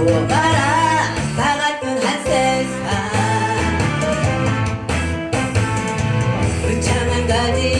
세워봐라. 반갑던 한 세상. 그 울창한 가지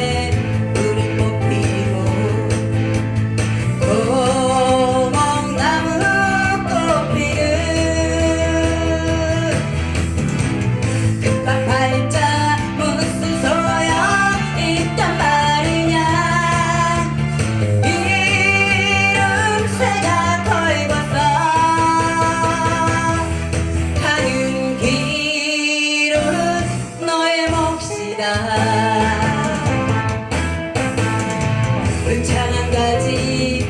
끝까지.